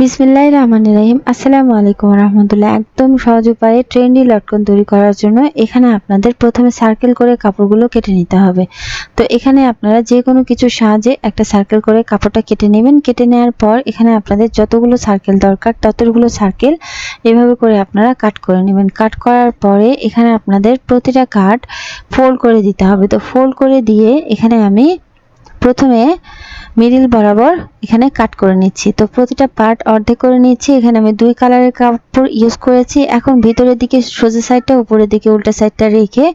বিসমিল্লাহ রহমান রহিম। আসসালামু আলাইকুম রহমতুল্লাহ। একদম সহজ উপায়ে ট্রেন্ডি লটকন তৈরি করার জন্য এখানে আপনাদের প্রথমে সার্কেল করে কাপড়গুলো কেটে নিতে হবে। তো এখানে আপনারা যে কোনো কিছুর সাহায্যে একটা সার্কেল করে কাপড়টা কেটে নেবেন। কেটে নেওয়ার পর এখানে আপনাদের যতগুলো সার্কেল দরকার ততগুলো সার্কেল এভাবে করে আপনারা কাট করে নেবেন। কাট করার পরে এখানে আপনাদের প্রতিটা কাট ফোল্ড করে দিতে হবে। তো ফোল্ড করে দিয়ে এখানে আমি প্রথমে মিডিল বরাবর এখানে কাট করে নিচ্ছি। তো প্রতিটা পার্ট অর্ধেক করে নিচ্ছি। এখানে আমি দুই কালারের কাপড় ইউজ করেছি। এখন ভিতরের দিকে সোজা সাইডটা উপরের দিকে উল্টা সাইডটা রেখে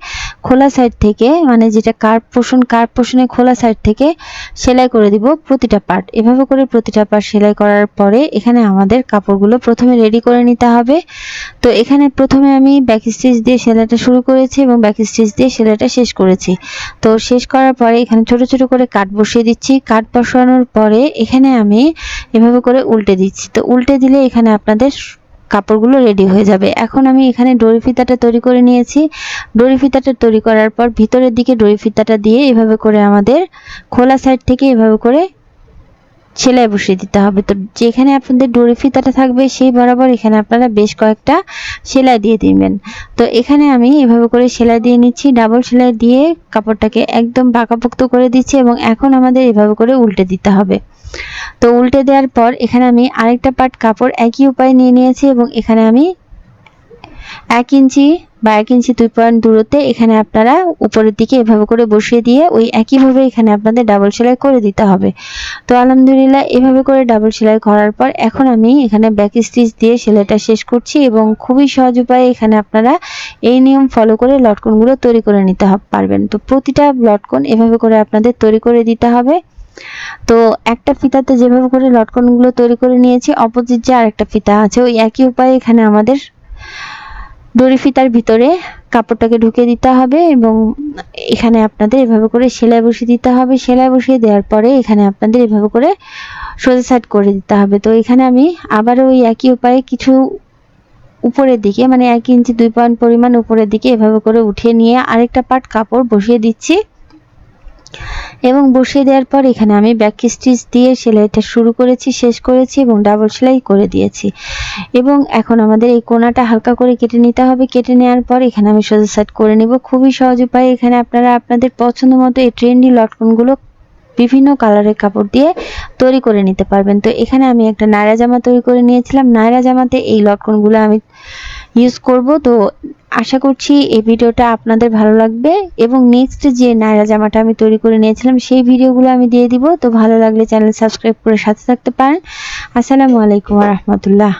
খোলা সাইড থেকে মানে যেটা কার্ভ পোষণ কার্ভ পোষণে খোলা সাইড থেকে সেলাই করে দিব প্রতিটা পার্ট এভাবে করে প্রতিটা পার্ট সেলাই করার পরে এখানে আমাদের কাপড়গুলো প্রথমে রেডি করে নিতে হবে। তো এখানে প্রথমে আমি ব্যাক স্টিচ দিয়ে সেলাইটা শুরু করেছি এবং ব্যাক স্টিচ দিয়ে সেলাইটা শেষ করেছি। তো শেষ করার পরে এখানে ছোট ছোট করে কাট বসিয়ে দিচ্ছি। কাট বসানোর পরে এখানে আমি এভাবে করে উল্টে দিচ্ছি। তো উল্টে দিলে এখানে আপনাদের কাপড়গুলো রেডি হয়ে যাবে। এখন আমি এখানে ডরি ফিতাটা তৈরি করে নিয়েছি। ডরি ফিতাটা তৈরি করার পর ভিতরের দিকে ডরি ফিতাটা দিয়ে এভাবে করে আমাদের খোলা সাইড থেকে এভাবে করে সেলাই বসিয়ে দিতে হবে। তো যেখানে আপনাদের ডরি ফিতাটা থাকবে সেই বরাবর এখানে আপনারা বেশ কয়েকটা সেলাই দিয়ে দিবেন। তো এখানে আমি এভাবে করে সেলাই দিয়ে নিচ্ছি ডাবল সেলাই দিয়ে কাপড়টাকে একদম পাকাপোক্ত করে দিচ্ছি এবং এখন আমাদের এভাবে করে উল্টে দিতে হবে। তো উল্টে দেওয়ার পর এখানে আমি আরেকটা পার্ট কাপড় একই উপায় নিয়ে নিয়েছি এবং এখানে আমি এক ইঞ্চি বা এক ইঞ্চি দুই পয়েন্ট দূরত্বে এখানে আপনারা উপরের দিকে এভাবে করে বসিয়ে দিয়ে ওই একইভাবে এখানে আপনাদের ডাবল সেলাই করে দিতে হবে। তো আলহামদুলিল্লাহ এভাবে করে ডাবল সেলাই করার পর এখন আমি এখানে ব্যাক স্টিচ দিয়ে সেলাইটা শেষ করছি এবং খুবই সহজ উপায়ে এখানে আপনারা এই নিয়ম ফলো করে লটকনগুলো তৈরি করে নিতে পারবেন। তো প্রতিটা লটকন এভাবে করে আপনাদের তৈরি করে দিতে হবে। তো একটা ফিতাতে যেভাবে করে লটকনগুলো তৈরি করে নিয়েছি, অপোজিট যে আরেকটা ফিতা আছে, ওই একই উপায়ে এখানে আমাদের দড়ি ফিতার ভিতরে কাপড়টাকে ঢুকে দিতে হবে এবং এখানে আপনাদের এভাবে করে সেলাই বসিয়ে দিতে হবে। সেলাই বসিয়ে দেওয়ার পরে এখানে আপনাদের এভাবে করে সোজা সাইড করে দিতে হবে। তো এখানে আমি আবারও ওই একই উপায়ে কিছু উপরের দিকে মানে এক ইঞ্চি দুই পয়েন্ট পরিমাণ উপরের দিকে এভাবে করে উঠিয়ে নিয়ে আরেকটা পাট কাপড় বসিয়ে দিচ্ছি। এবং বসিয়ে দেওয়ার পর এখানে আমি ব্যাক স্টিচ দিয়ে সেলাইটা শুরু করেছি, শেষ করেছি এবং ডাবল সেলাই করে দিয়েছি। এবং এখন আমাদের এই কোনাটা হালকা করে কেটে নিতে হবে। কেটে নেওয়ার পর এখানে আমি সোজা সাইড করে নিব। খুবই সহজ উপায়ে এখানে আপনারা আপনাদের পছন্দ মতো এই ট্রেন্ডি লটকনগুলো বিভিন্ন কালারের কাপড় দিয়ে তৈরি করে নিতে পারবেন। তো এখানে আমি একটা নায়রা জামা তৈরি করে নিয়েছিলাম। নায়রা জামাতে এই লটকনগুলো আমি ইউজ করব। তো আশা করছি এই ভিডিওটা আপনাদের ভালো লাগবে এবং নেক্সট যে নায়রা জামাটা আমি তৈরি করে নিয়েছিলাম, সেই ভিডিওগুলো আমি দিয়ে দিব। তো ভালো লাগলে চ্যানেল সাবস্ক্রাইব করে সাথে থাকতে পারেন। আসসালামু আলাইকুম রহমতুল্লাহ।